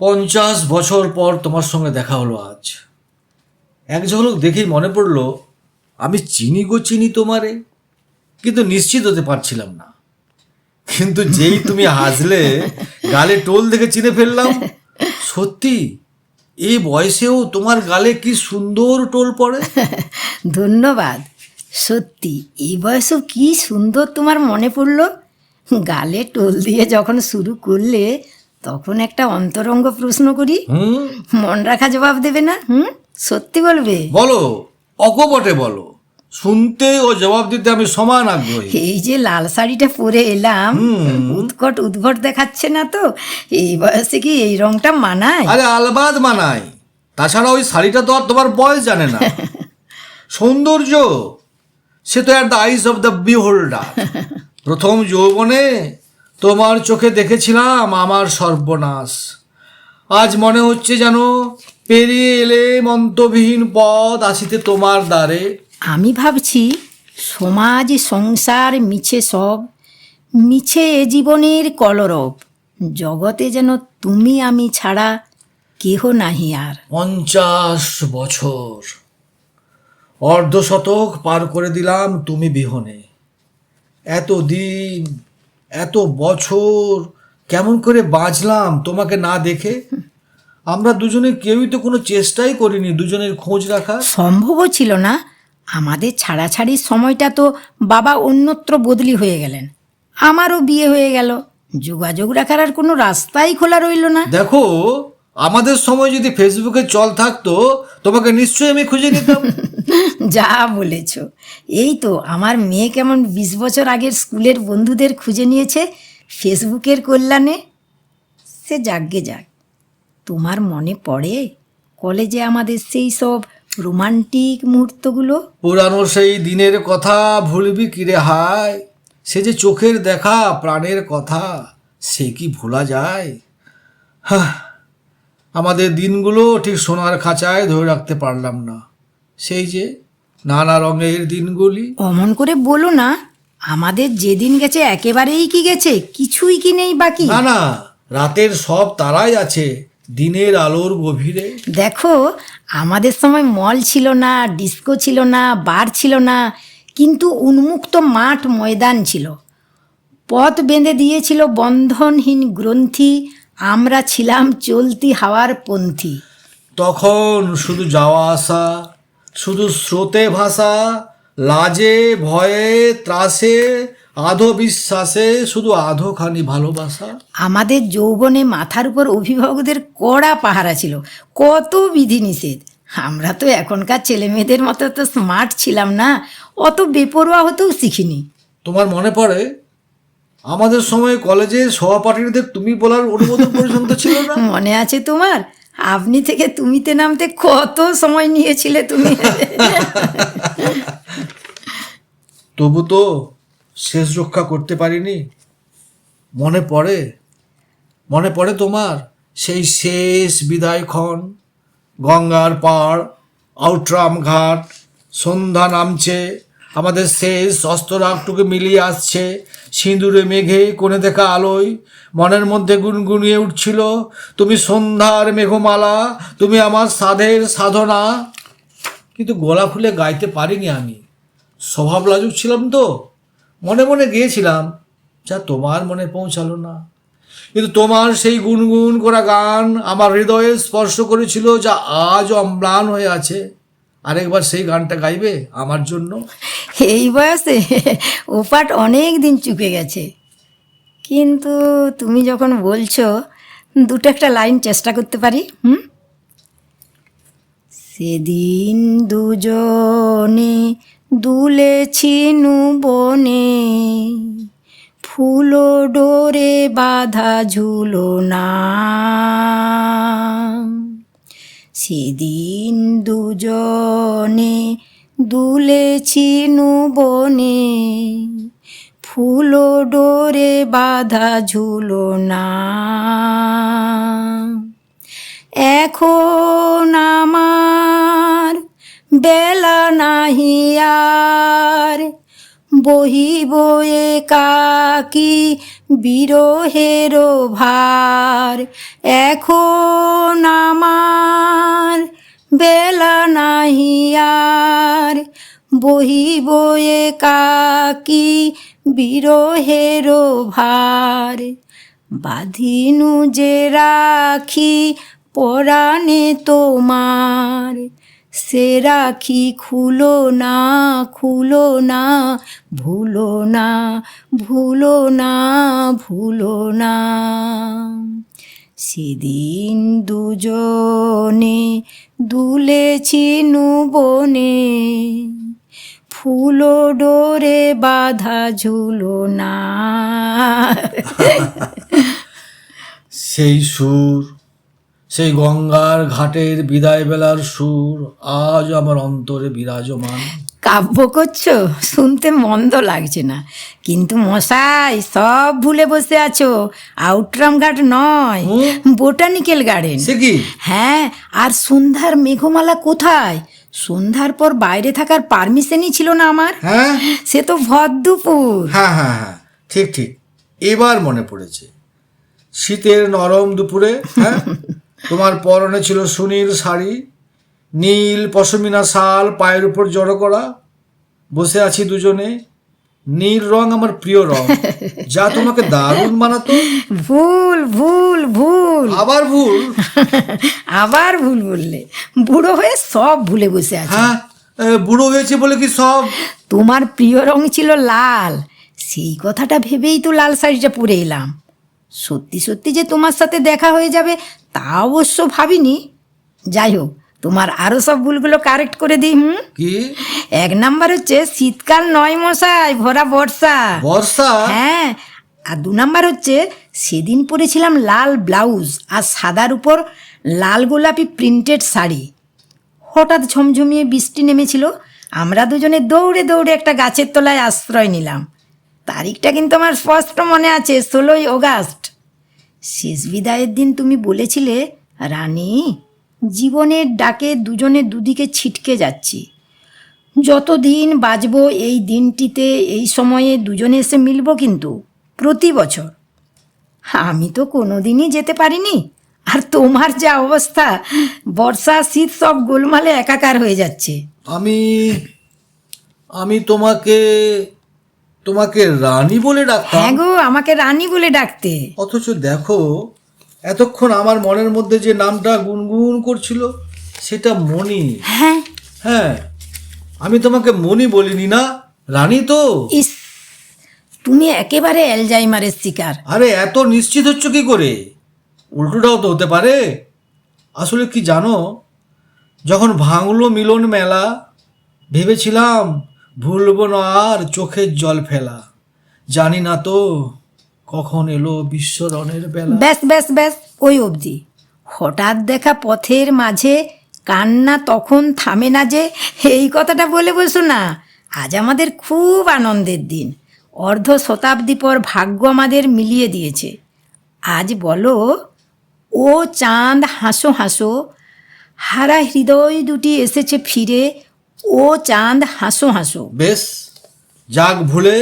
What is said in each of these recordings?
পঞ্চাশ বছর পর তোমার সঙ্গে দেখা হলো আজ। এক ঝলক দেখেই মনে পড়ল, আমি চিনি গো চিনি তোমারে, কিন্তু নিশ্চিত হতে পারছিলাম না। কিন্তু যেই তুমি হাসলে, গালে টোল দেখে চিনে ফেললাম, সত্যি এই বয়সেও তোমার গালে কি সুন্দর টোল পড়ে? ধন্যবাদ, সত্যি এই বয়সেও কি সুন্দর তোমার মনে পড়ল? গালে টোল দিয়ে যখন শুরু করলে তখন একটা অন্তরঙ্গ প্রশ্ন করি। হুম? মন রাখা জবাব দেবে না? হুম? সত্যি বলবে? বলো অকপটে বলো। শুনতে ও জবাব দিতে আমি সমান আগ্রহী। এই যে লাল শাড়িটা পরে এলাম উৎকট উদ্ভট দেখাচ্ছে না তো? এই বয়সে কি এই রংটা মানায়? আরে আলবাদ মানায়। তাছাড়া ওই শাড়িটা তো আর তোমার বয়স জানে না। সৌন্দর্য সে তো at the eyes of the beholder প্রথম যৌবনে তোমার চোখে দেখেছিলাম আমার সর্বনাশ। আজ মনে হচ্ছে যেন পেরিয়ে এলে মন্তবিহীন পথ আসিতে তোমার দ্বারে। আমি ভাবছি সমাজ সংসার মিছে সব মিছে এ জীবনের কলরব। জগতে যেন তুমি আমি ছাড়া কেহ নাহি আর। পঞ্চাশ বছর। অর্ধশতক পার করে দিলাম তুমি বিহনে। এত দিন এত বছর কেমন করে বাঁচলাম তোমাকে না দেখে? আমরা দুজনে কেউই তো কোনো চেষ্টাই করিনি দুজনের খোঁজ রাখা সম্ভবও ছিল না। আমাদের ছাড়াছাড়ির সময়টা তো বাবা অন্যত্র বদলি হয়ে গেলেন। আমারও বিয়ে হয়ে গেল। যোগাযোগ রাখার আর কোনো রাস্তাই খোলা রইল না। দেখো আমাদের সময় যদি ফেসবুকে চল থাকতো তোমাকে নিশ্চয়ই আমি খুঁজে নিতাম। যা বলেছ। এই তো আমার মেয়ে কেমন বিশ বছর আগের স্কুলের বন্ধুদের খুঁজে নিয়েছে ফেসবুকের কল্যাণে? সে যাগ্গে যাক। তোমার মনে পড়ে কলেজে আমাদের সেই সব রোমান্টিক মুহূর্তগুলো? পুরানো সেই দিনের কথা ভুলবি কিরে হায়? সে যে চোখের দেখা প্রাণের কথা সে কি ভোলা যায়? হ্যাঁ আমাদের দিনগুলো ঠিক সোনার খাঁচায় ধরে রাখতে পারলাম না। সেই যে নানা রঙের দিনগুলি। অমন করে বলো না আমাদের যেদিন গেছে একেবারেই কি গেছে কিছুই কি নেই বাকি? না না রাতের সব তারাই আছে দিনের আলোর গভীরে। দেখো আমাদের সময় মল ছিল না ডিস্কো ছিল না বার ছিল না কিন্তু উন্মুক্ত মাঠ ময়দান ছিল। পথ বেঁধে দিয়েছিল বন্ধনহীন গ্রন্থি আমরা ছিলাম চলতি হাওয়ার পন্থী। তখন শুধু যাওয়া আসা শুধু স্রোতে ভাসা লাজে ভয়ে ত্রাসে আধো বিশ্বাসে শুধু আধোখানি ভালোবাসা। আমাদের যৌবনে মাথার উপর অভিভাবকদের কড়া পাহারা ছিল কত বিধিনিষেধ আমরা তো এখনকার ছেলে মেয়েদের মতো তো স্মার্ট ছিলাম না অত বেপরোয়া হতেও শিখিনি। তোমার মনে পড়ে আমাদের সময় কলেজে সহপাঠীদের তুমি বলার অনুমোদন পর্যন্ত ছিল না? মনে আছে তোমার? আপনি থেকে তুমিতে নামতে কত সময় নিয়েছিলে তুমি? তবু তো শেষ রক্ষা করতে পারিনি। মনে পড়ে? মনে পড়ে তোমার? সেই শেষ বিদায়ক্ষণ গঙ্গার পাড় আউটরাম ঘাট সন্ধ্যা নামছে। আমাদের শেষ অস্ত্রাগটুকু মিলিয়ে আসছে। সিঁদুরে মেঘে কোণে দেখা আলোয় মনের মধ্যে গুনগুনিয়ে উঠছিল, তুমি সন্ধ্যার মেঘমালা, তুমি আমার সাধের সাধনা। কিন্তু গলা খুলে গাইতে পারিনি আমি। স্বভাব লাজুক ছিলাম তো। মনে মনে গিয়েছিলাম, যা তোমার মনে পৌঁছালো না। কিন্তু তোমার সেই গুনগুন করা গান আমার হৃদয়ে স্পর্শ করেছিল, যা আজ অম্লান হয়ে আছে। আরেকবার সেই গানটা গাইবে আমার জন্য? এই বয়সে ওপাট অনেক দিন চুকে গেছে। কিন্তু তুমি যখন বলছো, দুটো একটা লাইন চেষ্টা করতে পারি? হুম? সেদিন দুজনে দুলেছি নু বনে ফুলো ডোরে বাধা ঝুলো না। সেদিন দুজনে দুলেছি বনে, ফুলো ডোরে বাধা ঝুলো না। এখন আমার বেলা নাহি বহিব কাকি বিরহের ভার। এখন আমার বেলা নাহি আর বহিব কাকি বিরহের ভার। বাঁধিনু যে রাখি পরাণে তোমার। সে রাখি খুলো না খুলো না, ভুলো না ভুলো না ভুলো না। সেদিন দুজনে দুলেছি বনে ফুলো ডোরে বাধা ঝুলো না। সেই সুর, সেই গঙ্গার ঘাটের বিদায় বেলার সুর আজ আমার অন্তরে বিরাজমান। কাব্য করছ? শুনতে মন্দ লাগছে না। কিন্তু মশাই সব ভুলে বসে আছো। আউটরাম ঘাট নয় বোটানিক্যাল গার্ডেন। হ্যাঁ আর সন্ধ্যার মেঘমালা কোথায়? সন্ধ্যার পর বাইরে থাকার পারমিশনই ছিল না আমার। হ্যাঁ? সে তো ভর দুপুর হ্যাঁ হ্যাঁ হ্যাঁ ঠিক ঠিক। এবার মনে পড়েছে। শীতের নরম দুপুরে হ্যাঁ? তোমার পরনে ছিল সুনীল শাড়ি নীল পশমিনা শাল পায়ের উপর জড়ো করা বসে আছি দুজনে। নীল রং আমার প্রিয় রং। যা তোমাকে দারুণ মানাতো ভুল ভুল ভুল। আবার ভুল? আবার ভুল বললে। বুড়ো হয়ে সব ভুলে বসে আছে। হ্যাঁ বুড়ো হয়েছে বলে কি সব? তোমার প্রিয় রং ছিল লাল। সেই কথাটা ভেবেই তো লাল শাড়িটা পরে এলাম। সত্যি সত্যি যে তোমার সাথে দেখা হয়ে যাবে তা অবশ্য ভাবিনি। যাই হোক তোমার আরও সব ভুলগুলো কারেক্ট করে দিই হুম? কি? এক নাম্বার হচ্ছে শীতকাল নয় মশাই ভরা বর্ষা। বর্ষা? হ্যাঁ আর দু নাম্বার হচ্ছে সেদিন পরেছিলাম লাল ব্লাউজ আর সাদার উপর লাল গোলাপি প্রিন্টেড শাড়ি। হঠাৎ ঝমঝমিয়ে বৃষ্টি নেমেছিল আমরা দুজনে দৌড়ে দৌড়ে একটা গাছের তলায় আশ্রয় নিলাম। তারিখটা কিন্তু আমার স্পষ্ট মনে আছে ষোলোই অগাস্ট। শেষ বিদায়ের দিন তুমি বলেছিলে রানী জীবনের ডাকে দুজনে দুদিকে ছিটকে যাচ্ছি। যতদিন বাঁচবো এই দিনটিতে এই সময়ে দুজনে এসে মিলবো কিন্তু প্রতি বছর। আমি তো কোনোদিনই যেতে পারিনি। আর তোমার যা অবস্থা বর্ষা শীত সব গোলমালে একাকার হয়ে যাচ্ছে। আমি আমি তোমাকে তোমাকে রানী বলে ডাকতাম। হ্যাঁ গো আমাকে রানী বলে ডাকতে। অথচ দেখো এতক্ষণ আমার মনের মধ্যে যে নামটা গুনগুন করছিল সেটা মনি হ্যাঁ। হ্যাঁ। আমি তোমাকে মনি বলিনি না রানী তো? ইস তুমি একেবারে অ্যালজাইমারের শিকার। আরে এত নিশ্চিত হচ্ছ কি করে? উল্টোটাও তো হতে পারে। আসলে কি জানো যখন ভাঙলো মিলন মেলা ভেবেছিলাম ভুলব না আর চোখের জল ফেলা। জানি না তো। কখন এলো বিশ্বরণের বেলা? ব্যাস ব্যাস ব্যাস ওই অবধি। হঠাৎ দেখা পথের মাঝে কান্না তখন থামে না যে এই কথাটা বলে বসো না। আজ আমাদের খুব আনন্দের দিন। অর্ধ শতাব্দী পর ভাগ্য আমাদের মিলিয়ে দিয়েছে। আজ বলো ও চাঁদ হাসো হাসো হারা হৃদয় দুটি এসেছে ফিরে ও চাঁদ হাসো হাসো। বেশ যাক ভুলে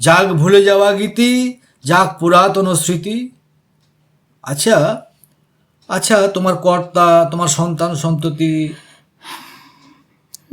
যাক ভুলে যাওয়া গীতি যাক পুরাতন স্মৃতি। আচ্ছা আচ্ছা তোমার কর্তা তোমার সন্তান সন্ততি?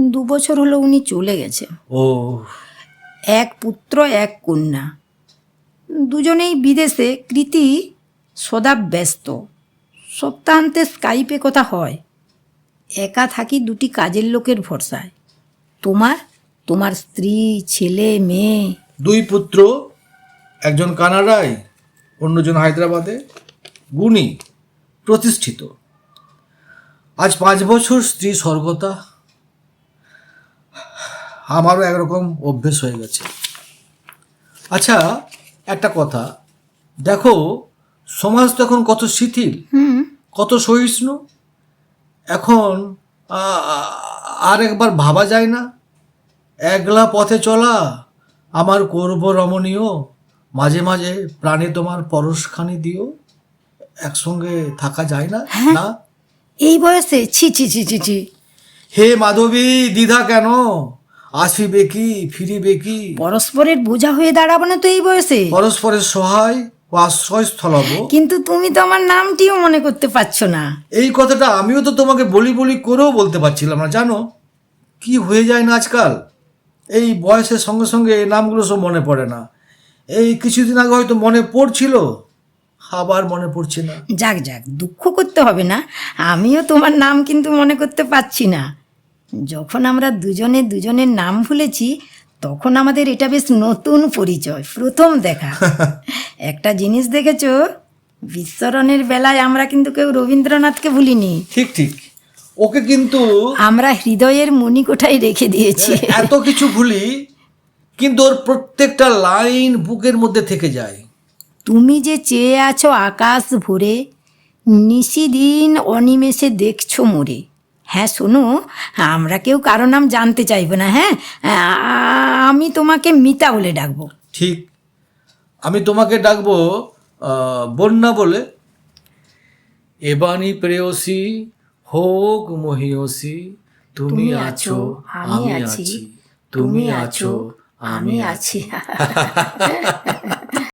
দু বছর হলো উনি চলে গেছে। ও। এক পুত্র এক কন্যা। দুজনেই বিদেশে কৃতি সদা ব্যস্ত। সপ্তাহান্তে স্কাইপে কথা হয়। একা থাকি দুটি কাজের লোকের ভরসায়। তোমার তোমার স্ত্রী ছেলে মেয়ে। দুই পুত্র? একজন কানাডায় অন্যজন হায়দ্রাবাদে গুণী প্রতিষ্ঠিত। আজ পাঁচ বছর স্ত্রী স্বর্গতা আমারও একরকম অভ্যেস হয়ে গেছে। আচ্ছা একটা কথা দেখো সমাজ তো এখন কত শিথিল কত সহিষ্ণু এখন আর একবার ভাবা যায় না একলা পথে চলা আমার করব রমণীয় মাঝে মাঝে প্রাণে তোমার পরশখানি দিও একসঙ্গে থাকা যায় না? না? এই বয়সে? ছি ছি ছি ছি ছি। হে মাধবী দ্বিধা কেন? আসিবে কি ফিরিবে কি? পরস্পরের বোঝা হয়ে দাঁড়াবো না তো এই বয়সে? পরস্পরের সহায় ও আশ্রয়স্থল হব কিন্তু তুমি তো আমার নামটিও মনে করতে পারছ না। এই কথাটা আমিও তো তোমাকে বলি বলি করেও বলতে পারছিলাম না জানো? কি হয়ে যায় না আজকাল? এই বয়সের সঙ্গে সঙ্গে এই নামগুলো সব মনে পড়ে না। এই কিছুদিন আগে হয়তো মনে পড়ছিল। আবার মনে পড়ছে না। যাক যাক দুঃখ করতে হবে না। আমিও তোমার নাম কিন্তু মনে করতে পারছি না। যখন আমরা দুজনে দুজনের নাম ভুলেছি তখন আমাদের এটা বেশ নতুন পরিচয় প্রথম দেখা। একটা জিনিস দেখেছ? বিশ্বরণের বেলায় আমরা কিন্তু কেউ রবীন্দ্রনাথকে ভুলিনি। ঠিক ঠিক। ওকে কিন্তু আমরা হৃদয়ের মণিকোঠায় রেখে দিয়েছি। এত কিছু ভুলি কিন্তু ওর প্রত্যেকটা লাইন বুকের মধ্যে থেকে যায়। তুমি যে চেয়ে আছো আকাশ ভরে নিশিদিন অনিমেষে দেখছ মোরে। হ্যাঁ শোনো আমরা কেউ কারও নাম জানতে চাইব না হ্যাঁ? আমি তোমাকে মিতা বলে ডাকবো। ঠিক। আমি তোমাকে ডাকবো বন্যা বলে। এবানি প্রেয়সী হোক মহিয়সী তুমি আছো আমি আছি তুমি আছো আমি আছি।